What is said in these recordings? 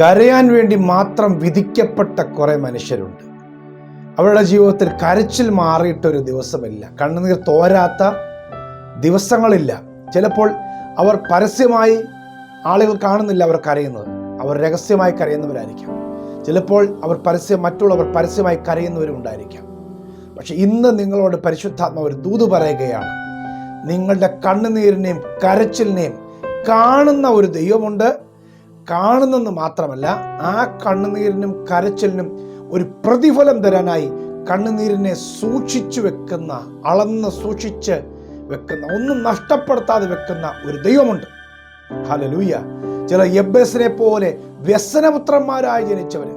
കരയാൻ വേണ്ടി മാത്രം വിധിക്കപ്പെട്ട കുറേ മനുഷ്യരുണ്ട്. അവരുടെ ജീവിതത്തിൽ കരച്ചിൽ മാറിയിട്ടൊരു ദിവസമില്ല. കണ്ണുനീർ തോരാത്ത ദിവസങ്ങളില്ല. ചിലപ്പോൾ അവർ പരസ്യമായി ആളുകൾ കാണുന്നില്ല അവർ കരയുന്നത്. അവർ രഹസ്യമായി കരയുന്നവരായിരിക്കാം. ചിലപ്പോൾ അവർ പരസ്യം മറ്റുള്ളവർ പരസ്യമായി കരയുന്നവരും ഉണ്ടായിരിക്കാം. പക്ഷെ ഇന്ന് നിങ്ങളോട് പരിശുദ്ധാത്മ ഒരു ദൂത് പറയുകയാണ്. നിങ്ങളുടെ കണ്ണുനീരിനെയും കരച്ചിലിനെയും കാണുന്ന ഒരു ദൈവമുണ്ട്. കാണുന്നെന്ന് മാത്രമല്ല ആ കണ്ണുനീരിനും കരച്ചിലിനും ഒരു പ്രതിഫലം തരാനായി കണ്ണുനീരിനെ സൂക്ഷിച്ചു വെക്കുന്ന അളന്ന് സൂക്ഷിച്ച് വെക്കുന്ന ഒന്നും നഷ്ടപ്പെടുത്താതെ വെക്കുന്ന ഒരു ദൈവമുണ്ട്. ഹലലൂയ ചില യബ്ബസിനെ പോലെ വ്യസനപുത്രന്മാരായി ജനിച്ചവര്.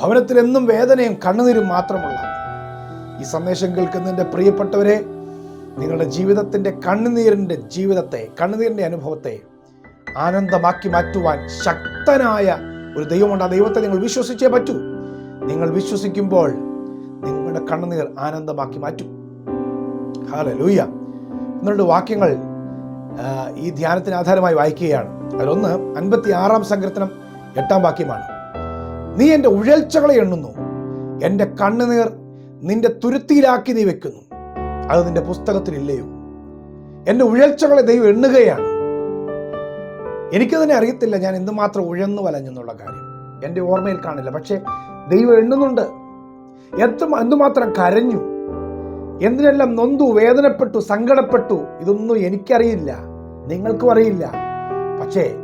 ഭവനത്തിൽ എന്നും വേദനയും കണ്ണുനീരും മാത്രമുള്ള. ഈ സന്ദേശം കേൾക്കുന്നതിന്റെ പ്രിയപ്പെട്ടവരെ നിങ്ങളുടെ ജീവിതത്തിന്റെ കണ്ണുനീരിന്റെ ജീവിതത്തെ കണ്ണുനീരിന്റെ അനുഭവത്തെ ആനന്ദമാക്കി മാറ്റുവാൻ ശക്തനായ ഒരു ദൈവമുണ്ട്. ആ ദൈവത്തെ നിങ്ങൾ വിശ്വസിച്ചേ പറ്റൂ. നിങ്ങൾ വിശ്വസിക്കുമ്പോൾ നിങ്ങളുടെ കണ്ണുനീർ ആനന്ദമാക്കി മാറ്റും. ഹാല ലൂയ്യ നിങ്ങളുടെ വാക്യങ്ങൾ ഈ ധ്യാനത്തിന് ആധാരമായി വായിക്കുകയാണ്. അതിലൊന്ന് അൻപത്തി ആറാം സങ്കീർത്തനം എട്ടാം വാക്യമാണ്. നീ എന്റെ ഉഴൽച്ചകളെ എണ്ണുന്നു. എന്റെ കണ്ണുനീർ നിന്റെ തുരുത്തിയിലാക്കി നീ വെക്കുന്നു. അത് നിന്റെ പുസ്തകത്തിലില്ലയോ. എന്റെ ഉഴൽച്ചകളെ ദൈവം എണ്ണുകയാണ്. എനിക്ക് തന്നെ അറിയത്തില്ല. ഞാൻ എന്തുമാത്രം ഉഴന്നു വലഞ്ഞെന്നുള്ള കാര്യം. എന്റെ ഓർമ്മയിൽ കാണില്ല. പക്ഷേ ദൈവം എണ്ണുന്നുണ്ട്. എത്ര എന്തുമാത്രം കരഞ്ഞു. എന്തിനെല്ലാം നൊന്തു വേദനപ്പെട്ടു സങ്കടപ്പെട്ടു ഇതൊന്നും എനിക്കറിയില്ല. നിങ്ങൾക്കും അറിയില്ല. പക്ഷേ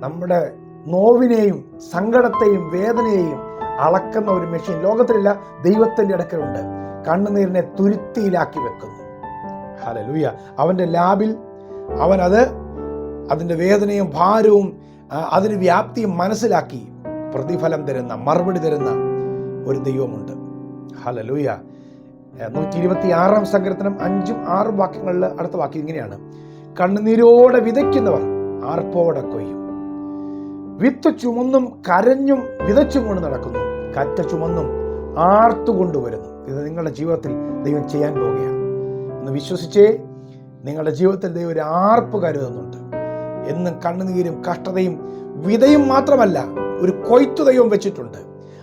നമ്മുടെ നോവിനെയും സങ്കടത്തെയും വേദനയെയും അളക്കുന്ന ഒരു മെഷീൻ ലോകത്തിലില്ല ദൈവത്തിന്റെ അടുക്കലുണ്ട്. കണ്ണുനീരിനെ തുരുത്തിയിലാക്കി വെക്കുന്നു. ഹലലൂയ അവന്റെ ലാബിൽ അവനത് അതിന്റെ വേദനയും ഭാരവും അതിന് വ്യാപ്തിയും മനസ്സിലാക്കി പ്രതിഫലം തരുന്ന മറുപടി തരുന്ന ഒരു ദൈവമുണ്ട്. ഹലലൂയ നൂറ്റി ഇരുപത്തി ആറാം സങ്കീർത്തനം അഞ്ചും ആറും വാക്യങ്ങളിൽ അടുത്ത വാക്യം ഇങ്ങനെയാണ്. കണ്ണുനീരോടെ വിതയ്ക്കുന്നവർ ആർപ്പോടെ കൊയ്യും. വിത്ത് ചുമന്നും കരഞ്ഞും വിതച്ചും കൊണ്ട് നടക്കുന്നു. കറ്റ ചുമന്നും ആർത്തുകൊണ്ടുവരുന്നു ഇത് നിങ്ങളുടെ ജീവിതത്തിൽ ദൈവം ചെയ്യാൻ പോവുകയാണ്. ഒന്ന് വിശ്വസിച്ചേ നിങ്ങളുടെ ജീവിതത്തിൽ ദൈവം ഒരു ആർപ്പ് കരുതുന്നുണ്ട്. എന്നും കണ്ണുനീരും കഷ്ടതയും വിതയും മാത്രമല്ല ഒരു കൊയ്ത്തുതയും ദൈവം വെച്ചിട്ടുണ്ട്.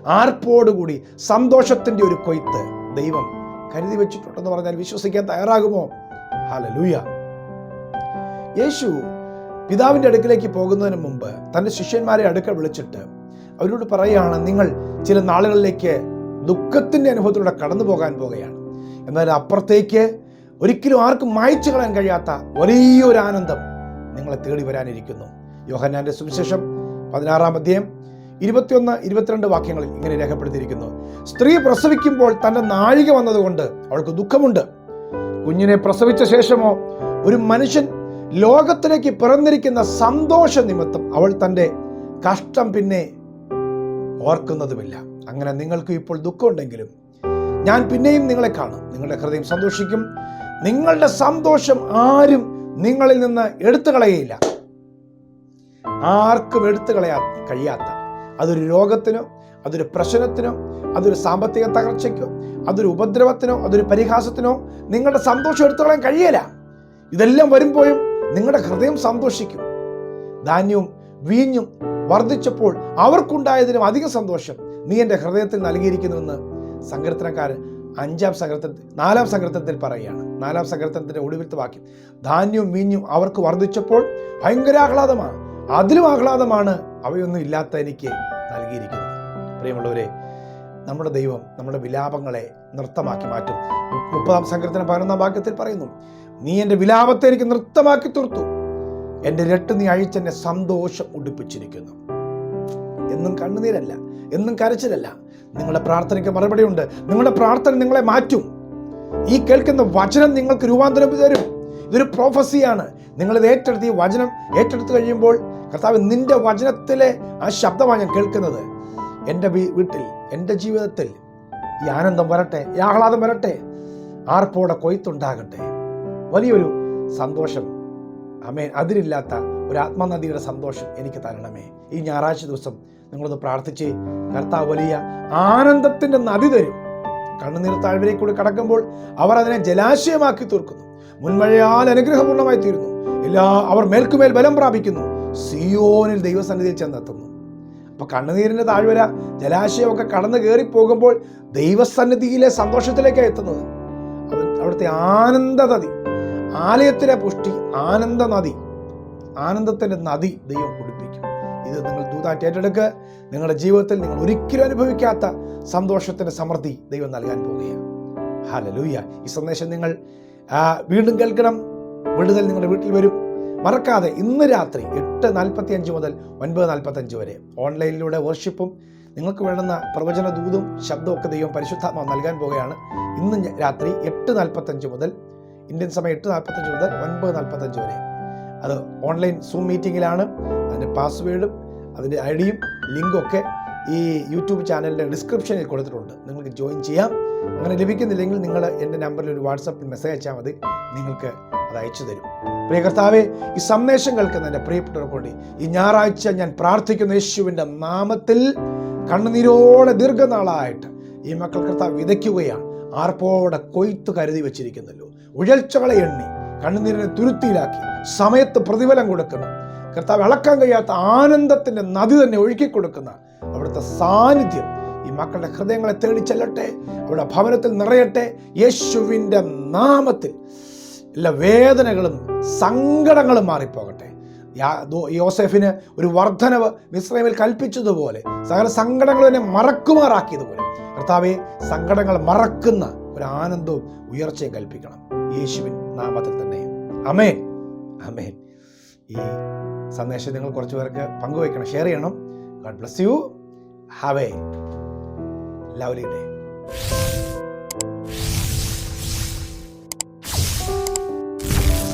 ആർപ്പോടുകൂടി സന്തോഷത്തിന്റെ ഒരു കൊയ്ത്ത് ദൈവം കരുതി വെച്ചിട്ടുണ്ടെന്ന് പറഞ്ഞാൽ വിശ്വസിക്കാൻ തയ്യാറാകുമോ? ഹലലൂയ യേശു പിതാവിന്റെ അടുക്കിലേക്ക് പോകുന്നതിന് മുമ്പ് തന്റെ ശിഷ്യന്മാരെ അടുക്ക വിളിച്ചിട്ട് അവരോട് പറയുകയാണ് നിങ്ങൾ ചില നാളുകളിലേക്ക് ദുഃഖത്തിന്റെ അനുഭവത്തിലൂടെ കടന്നു പോകാൻ പോകുകയാണ് എന്നാൽ അപ്പുറത്തേക്ക് ഒരിക്കലും ആർക്കും മായ്ച്ചു കളയാൻ കഴിയാത്ത വലിയൊരു ആനന്ദം നിങ്ങളെ തേടി വരാനിരിക്കുന്നു. യോഹന്നാന്റെ സുവിശേഷം പതിനാറാം അധ്യായം ഇരുപത്തിയൊന്ന് ഇരുപത്തിരണ്ട് വാക്യങ്ങളിൽ ഇങ്ങനെ രേഖപ്പെടുത്തിയിരിക്കുന്നു. സ്ത്രീ പ്രസവിക്കുമ്പോൾ തന്റെ നാഴിക വന്നതുകൊണ്ട് അവൾക്ക് ദുഃഖമുണ്ട്. കുഞ്ഞിനെ പ്രസവിച്ച ശേഷമോ ഒരു മനുഷ്യൻ ലോകത്തിലേക്ക് പിറന്നിരിക്കുന്ന സന്തോഷ നിമിത്തം അവൾ തന്റെ കഷ്ടം പിന്നെ ഓർക്കുന്നതുമില്ല. അങ്ങനെ നിങ്ങൾക്ക് ഇപ്പോൾ ദുഃഖമുണ്ടെങ്കിലും ഞാൻ പിന്നെയും നിങ്ങളെ കാണും. നിങ്ങളുടെ ഹൃദയം സന്തോഷിക്കും. നിങ്ങളുടെ സന്തോഷം ആരും നിങ്ങളിൽ നിന്ന് എടുത്തു കളയുകയില്ല ആർക്കും എടുത്തു കളയാ കഴിയാത്ത. അതൊരു രോഗത്തിനോ അതൊരു പ്രശ്നത്തിനോ അതൊരു സാമ്പത്തിക തകർച്ചയ്ക്കോ അതൊരു ഉപദ്രവത്തിനോ അതൊരു പരിഹാസത്തിനോ നിങ്ങളുടെ സന്തോഷം എടുത്തു കളയാൻ കഴിയല. ഇതെല്ലാം വരുമ്പോഴും നിങ്ങളുടെ ഹൃദയം സന്തോഷിക്കും. ധാന്യവും വീഞ്ഞും വർദ്ധിച്ചപ്പോൾ അവർക്കുണ്ടായതിനും അധികം സന്തോഷം നീ എന്റെ ഹൃദയത്തിൽ നൽകിയിരിക്കുന്നുവെന്ന് സങ്കീർത്തനക്കാരൻ അഞ്ചാം സങ്കീർത്തനത്തിൽ നാലാം സങ്കീർത്തനത്തിൽ പറയുകയാണ്. നാലാം സങ്കീർത്തനത്തിന്റെ ഒടുവിലത്തെ വാക്യം ധാന്യവും മീഞ്ഞും അവർക്ക് വർദ്ധിച്ചപ്പോൾ ഭയങ്കര ആഹ്ലാദമാണ്. അതിലും ആഹ്ലാദമാണ് അവയൊന്നും ഇല്ലാത്ത എനിക്ക് നൽകിയിരിക്കുന്നത്. പ്രിയമുള്ളവരെ നമ്മുടെ ദൈവം നമ്മുടെ വിലാപങ്ങളെ നൃത്തമാക്കി മാറ്റും. മുപ്പതാം സങ്കീർത്തനം പതിനൊന്നാം വാക്യത്തിൽ പറയുന്നു നീ എന്റെ വിലാപത്തെ എനിക്ക് നൃത്തമാക്കി തീർത്തു. എന്റെ രട്ട് നീ അഴിച്ചെന്നെ സന്തോഷം ഉടുപ്പിച്ചിരിക്കുന്നു. എന്നും കണ്ണുനീരല്ല എന്നും കരച്ചിലല്ല. നിങ്ങളുടെ പ്രാർത്ഥനയ്ക്ക് മറുപടിയുണ്ട്. നിങ്ങളുടെ പ്രാർത്ഥന നിങ്ങളെ മാറ്റും. ഈ കേൾക്കുന്ന വചനം നിങ്ങൾക്ക് രൂപാന്തരം തരും. ഇതൊരു പ്രോഫസിയാണ് നിങ്ങളിത് ഏറ്റെടുത്ത് ഈ വചനം ഏറ്റെടുത്ത് കഴിയുമ്പോൾ കർത്താവ് നിന്റെ വചനത്തിലെ ആ ശബ്ദമാണ് ഞാൻ കേൾക്കുന്നത്. എന്റെ വീട്ടിൽ എന്റെ ജീവിതത്തിൽ ഈ ആനന്ദം വരട്ടെ ഈ ആഹ്ലാദം വരട്ടെ. ആർപ്പോടെ കൊയ്ത്തുണ്ടാകട്ടെ. വലിയൊരു സന്തോഷം. അമേ അതിരില്ലാത്ത ഒരു ആത്മനദിയുടെ സന്തോഷം എനിക്ക് തരണമേ. ഈ ഞായറാഴ്ച ദിവസം നിങ്ങളൊന്ന് പ്രാർത്ഥിച്ച് കർത്താവ് വലിയ ആനന്ദത്തിന്റെ നദി തരും. കണ്ണുനീർ താഴ്വരയിൽ കൂടി കടക്കുമ്പോൾ അവർ അതിനെ ജലാശയമാക്കി തീർക്കുന്നു. മുൻമഴയാൽ അനുഗ്രഹപൂർണമായി തീരുന്നു. എല്ലാ അവർ മേൽക്കുമേൽ ബലം പ്രാപിക്കുന്നു. സിയോനിൽ ദൈവസന്നിധിയിൽ ചെന്നെത്തുന്നു. അപ്പോൾ കണ്ണുനീരിന്റെ താഴ്വര ജലാശയമൊക്കെ കടന്നു കയറി പോകുമ്പോൾ ദൈവസന്നിധിയിലെ സന്തോഷത്തിലേക്കാണ് എത്തുന്നത്. അവിടുത്തെ ആനന്ദ നദി ആലയത്തിലെ പുഷ്ടി ആനന്ദ നദി ആനന്ദത്തിന്റെ നദി ദൈവം കുടിപ്പിക്കും. ഇത് നിങ്ങൾ ദൂതായിട്ട് ഏറ്റെടുക്കുക നിങ്ങളുടെ ജീവിതത്തിൽ നിങ്ങൾ ഒരിക്കലും അനുഭവിക്കാത്ത സന്തോഷത്തിന്റെ സമൃദ്ധി ദൈവം നൽകാൻ പോവുകയാണ് ഹാലലൂയ ഈ സന്ദേശം നിങ്ങൾ വീണ്ടും കേൾക്കണം. വിടുതൽ നിങ്ങളുടെ വീട്ടിൽ വരും. മറക്കാതെ ഇന്ന് രാത്രി എട്ട് നാൽപ്പത്തി അഞ്ച് മുതൽ ഒൻപത് നാൽപ്പത്തി അഞ്ച് വരെ ഓൺലൈനിലൂടെ വർഷിപ്പും നിങ്ങൾക്ക് വേണ്ടുന്ന പ്രവചന ദൂതും ശബ്ദമൊക്കെ ദൈവം പരിശുദ്ധാത്മാവ് നൽകാൻ പോവുകയാണ് ഇന്ന് രാത്രി എട്ട് നാൽപ്പത്തഞ്ച് മുതൽ ഇന്ത്യൻ സമയം എട്ട് നാൽപ്പത്തഞ്ച് മുതൽ ഒൻപത് നാൽപ്പത്തഞ്ച് വരെ. അത് ഓൺലൈൻ സൂം മീറ്റിങ്ങിലാണ് അതിന്റെ പാസ്വേഡും അതിന്റെ ഐ ഡിയും ലിങ്കൊക്കെ ഈ യൂട്യൂബ് ചാനലിന്റെ ഡിസ്ക്രിപ്ഷനിൽ കൊടുത്തിട്ടുണ്ട്. നിങ്ങൾക്ക് ജോയിൻ ചെയ്യാം. അങ്ങനെ ലഭിക്കുന്നില്ലെങ്കിൽ നിങ്ങൾ എന്റെ നമ്പറിൽ ഒരു വാട്സപ്പിൽ മെസ്സേജ് അയച്ചാൽ മതി. നിങ്ങൾക്ക് അത് അയച്ചു തരും. പ്രിയ കർത്താവെ ഈ സന്ദേശം കേൾക്കുന്ന എന്റെ പ്രിയപ്പെട്ടവർക്കൂടി ഈ ഞായറാഴ്ച ഞാൻ പ്രാർത്ഥിക്കുന്ന യേശുവിന്റെ നാമത്തിൽ കണ്ണുനീരോടെ ദീർഘനാളായിട്ട് ഈ മക്കൾ കർത്താവ് വിതയ്ക്കുകയാണ്. ആർപ്പോടെ കൊയ്ത്ത് കരുതി വെച്ചിരിക്കുന്നല്ലോ. ഉഴൽച്ചകളെ എണ്ണി കണ്ണുനീരിനെ തുരുത്തിയിലാക്കി സമയത്ത് പ്രതിഫലം കൊടുക്കുന്ന കർത്താവ് ഇളക്കാൻ കഴിയാത്ത ആനന്ദത്തിന്റെ നദി തന്നെ ഒഴുക്കി കൊടുക്കുന്ന അവിടുത്തെ സാന്നിധ്യം ഈ മക്കളുടെ ഹൃദയങ്ങളെ തേടി ചെല്ലട്ടെ അവരുടെ ഭവനത്തിൽ നിറയട്ടെ യേശുവിന്റെ നാമത്തിൽ എല്ലാ വേദനകളും സങ്കടങ്ങളും മാറിപ്പോകട്ടെ. യോസെഫിന് ഒരു വർധനവ് മിശ്രമിൽ കൽപ്പിച്ചതുപോലെ സകല സങ്കടങ്ങൾ തന്നെ മറക്കുമാറാക്കിയതുപോലെ. കർത്താവെ സങ്കടങ്ങൾ മറക്കുന്ന ഒരു ആനന്ദവും ഉയർച്ചയും കൽപ്പിക്കണം. യേശുവിൻ നാമത്തിൽ തന്നെ. അമേൻ അമേൻ ഈ സന്ദേശം നിങ്ങൾ കുറച്ച് പേർക്ക് പങ്കുവയ്ക്കണം. ഷെയർ ചെയ്യണം. God bless you have a lovely day